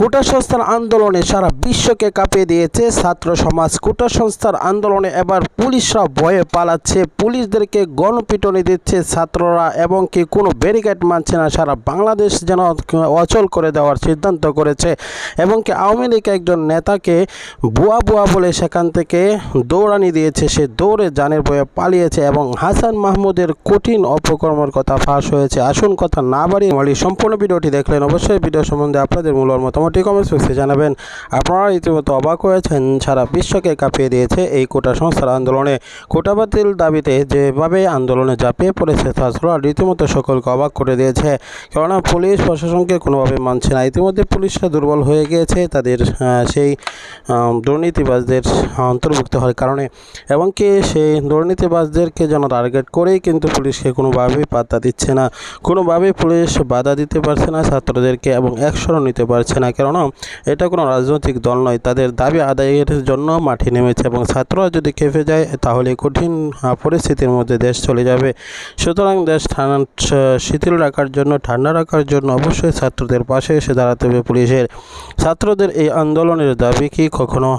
কোটা সংস্থার আন্দোলনে সারা বিশ্বকে কাঁপিয়ে দিয়েছে ছাত্র সমাজ। কোটা সংস্থার আন্দোলনে এবার পুলিশরা ভয়ে পালাচ্ছে। পুলিশদেরকে গণপিটনি দিচ্ছে ছাত্ররা এবং কি কোনো ব্যারিকেড মানছে না, সারা বাংলাদেশ যেন অচল করে দেওয়ার সিদ্ধান্ত করেছে এবং কি আওয়ামী লীগ একজন নেতাকে বুয়া বুয়া বলে সেখান থেকে দৌড়ানি দিয়েছে। সে দৌড়ে জানের বয়ে পালিয়েছে এবং হাসান মাহমুদের কঠিন অপকর্মের কথা ফাঁস হয়েছে। আসুন কথা না বাড়িয়ে মালি, সম্পূর্ণ ভিডিওটি দেখলেন। অবশ্যই ভিডিও সম্বন্ধে আপনাদের মূল্য মতামতটি কমেন্টস বক্সে জানাবেন। আপনারা রীতিমতো অবাক হয়েছেন, সারা বিশ্বকে কাঁপিয়ে দিয়েছে এই কোটা সংস্থার আন্দোলনে। কোটা বাতিল দাবিতে যেভাবে আন্দোলনে ঝাঁপিয়ে পড়েছে ছাত্ররা রীতিমতো সকলকে অবাক করে দিয়েছে। কেননা পুলিশ প্রশাসনকে কোনোভাবে মানছে না। ইতিমধ্যে পুলিশরা দুর্বল হয়ে গিয়েছে, তাদের সেই দুর্নীতিবাজদের অন্তর্ভুক্ত হওয়ার কারণে। এবং কি সেই দুর্নীতিবাজদেরকে যেন টার্গেট করেই কিন্তু পুলিশকে কোনোভাবেই পাত্তা দিচ্ছে না। কোনোভাবেই পুলিশ বাধা দিতে পারছে না ছাত্রদেরকে এবং অ্যাকশনও নিতে পারছে না। কেননা এটা কোনো রাজনৈতিক দল নয়। তাদের দাবি আদায়ের জন্য মাঠে নেমেছে এবং ছাত্ররা যদি খেপে যায়, তাহলে কঠিন পরিস্থিতির মধ্যে দেশ চলে যাবে। সুতরাং দেশ শিথিল রাখার জন্য, ঠান্ডা রাখার জন্য অবশ্যই ছাত্রদের পাশে এসে দাঁড়াতে হবে পুলিশের। ছাত্রদের এই আন্দোলনের দাবি কি কখনো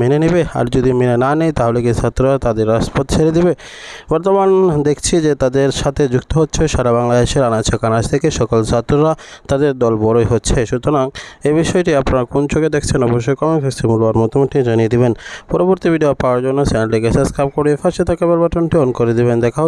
মেনে নেবে? আর যদি মেনে না নেয়, তাহলে কি ছাত্ররা তাদের রাজপথ ছেড়ে দেবে? বর্তমান দেখছি যে তাদের সাথে যুক্ত হচ্ছে সারা বাংলাদেশের আনাচে কানাচ থেকে সকল ছাত্ররা, তাদের দল বড়ই হচ্ছে। সুতরাং এই বিষয়টি আপনারা কোন চোখে দেখছেন অবশ্যই কমেন্ট সেকশনে মূল্যবান মতামতটি জানিয়ে দিবেন। পরবর্তী ভিডিও পাওয়ার জন্য চ্যানেলটিকে সাবস্ক্রাইব করে পাশে থাকা বেল বাটনটি অন করে দেবেন। দেখা